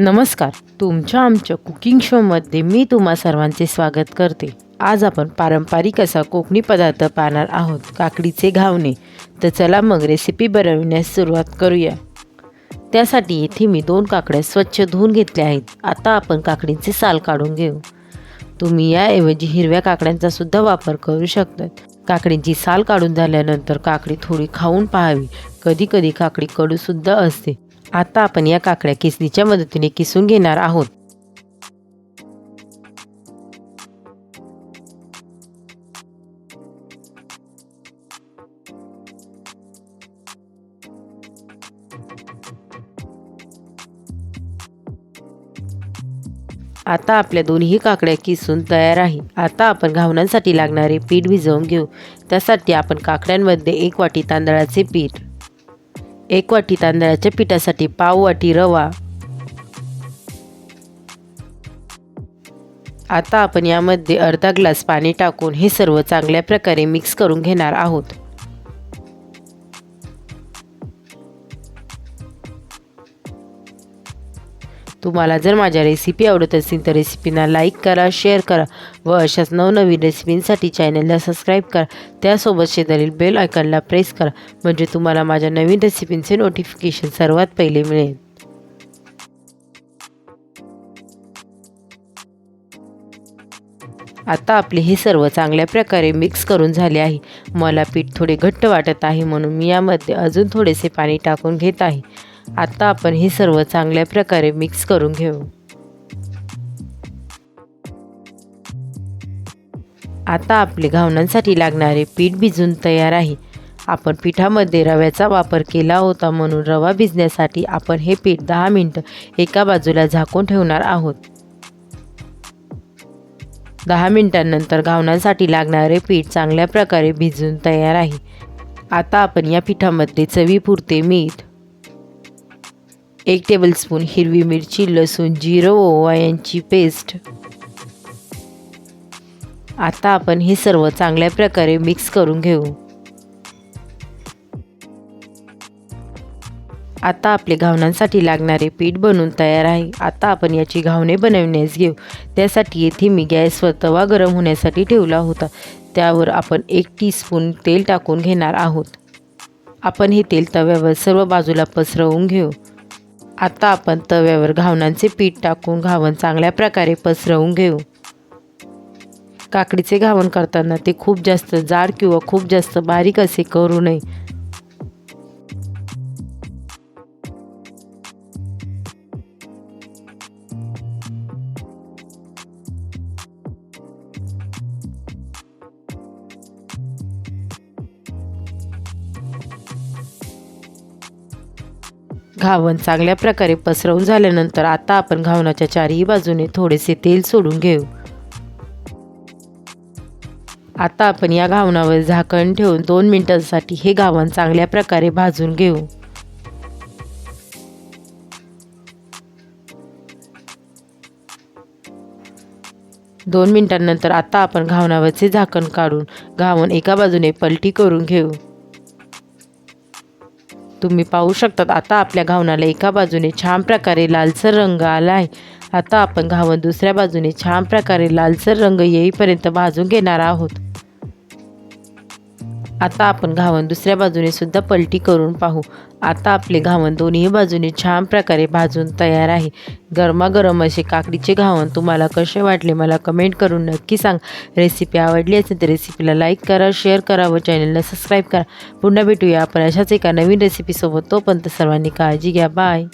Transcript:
नमस्कार. तुमच्या आमच्या कुकिंग शोमध्ये मी तुम्हा सर्वांचे स्वागत करते. आज आपण पारंपरिक असा कोकणी पदार्थ पाहणार आहोत काकडीचे घावणे. तर चला मग रेसिपी बनवण्यास सुरुवात करूया. त्यासाठी येथे मी दोन काकड्या स्वच्छ धुवून घेतल्या आहेत. आता आपण काकडींचे साल काढून घेऊ. तुम्ही याऐवजी हिरव्या काकड्यांचा सुद्धा वापर करू शकतात. काकडींची साल काढून झाल्यानंतर काकडी थोडी खाऊन पाहावी. कधी कधी काकडी कडूसुद्धा असते. आता आपण या काकड्या किसणीच्या मदतीने किसून घेणार आहोत. आता आपल्या दोन्ही काकड्या किसून तयार आहे. आता आपण घावणांसाठी लागणारे पीठ भिजवून घेऊ. त्यासाठी आपण काकड्यांमध्ये एक वाटी तांदळाचे पीठ एक वाटी तांदळाच्या पिठासाठी पाव वाटी रवा. आता आपण यामध्ये अर्धा ग्लास पाणी टाकून हे सर्व चांगल्या प्रकारे मिक्स करून घेणार आहोत. तुम्हाला जर माझ्या रेसिपी आवडत असतील तर रेसिपीना लाईक करा शेअर करा व अशाच नवनवीन रेसिपींसाठी चॅनलला सबस्क्राईब करा. त्यासोबत शेजारील बेल आयकॉनला प्रेस करा म्हणजे तुम्हाला माझ्या नवीन रेसिपींचे नोटिफिकेशन सर्वात पहिले मिळेल. आता आपले हे सर्व चांगल्या प्रकारे मिक्स करून झाले आहे. मला पीठ थोडे घट्ट वाटत आहे म्हणून मी यामध्ये अजून थोडेसे पाणी टाकून घेत आहे. आता आपण हे सर्व चांगल्या प्रकारे मिक्स करून घेऊ. आता आपले घावणांसाठी लागणारे पीठ भिजून तयार आहे. आपण पिठामध्ये रव्याचा वापर केला होता म्हणून रवा भिजण्यासाठी आपण हे पीठ दहा मिनटं एका बाजूला झाकून ठेवणार आहोत. दहा मिनटांनंतर घावणांसाठी लागणारे पीठ चांगल्या प्रकारे भिजून तयार आहे. आता आपण या पिठामध्ये चवीपुरते मीठ एक टेबलस्पून हिरवी मिरची लसूण जिरं ओवा यांची पेस्ट आता आपण हे सर्व चांगल्या प्रकारे मिक्स करून घेऊ. आता आपले घावणांसाठी लागणारे पीठ बनवून तयार आहे. आता आपण याची घावणे बनवण्यास घेऊ. त्यासाठी येथे मी गॅसवर तवा गरम होण्यासाठी ठेवला होता. त्यावर आपण एक टीस्पून तेल टाकून घेणार आहोत. आपण हे तेल तव्यावर सर्व बाजूला पसरवून घेऊ. आता आपण तव्यावर घावणांचे पीठ टाकून घावण चांगल्या प्रकारे पसरवून घेऊ. काकडीचे घावण करताना ते खूप जास्त जाड किंवा खूप जास्त बारीक असे करू नये. घावण चांगल्या प्रकारे पसरवून झाल्यानंतर आता आपण घावणाच्या चारही बाजूने थोडेसे तेल सोडून घेऊ. आता आपण या घावणावर झाकण ठेवून दोन मिनिटांसाठी हे घावण चांगल्या प्रकारे भाजून घेऊ. दोन मिनिटांनंतर आता आपण घावणावरचे झाकण काढून घावण एका बाजूने पलटी करून घेऊ. तुम्ही पाहू शकतात. आता आपल्या घावणाला एका बाजूने छान प्रकारे लालसर रंग आला आहे. आता आपण घावन दुसऱ्या बाजूने छान प्रकारे लालसर रंग येईपर्यंत भाजून घेणार आहोत. आता आपण घावन दुसऱ्या बाजूने सुद्धा पलटी करून पाहू. आता आपले घावन दोन्ही बाजूने छान प्रकारे भाजून तयार आहे. गरमागरम असे काकडीचे घावन तुम्हाला कसे वाटले मला कमेंट करून नक्की सांग. रेसिपी आवडली असेल तर रेसिपीला लाईक करा शेअर करा व चॅनलला सबस्क्राईब करा. पुन्हा भेटूया आपण अशाच एका नवीन रेसिपीसोबत तोपर्यंत सर्वांनी काळजी घ्या. बाय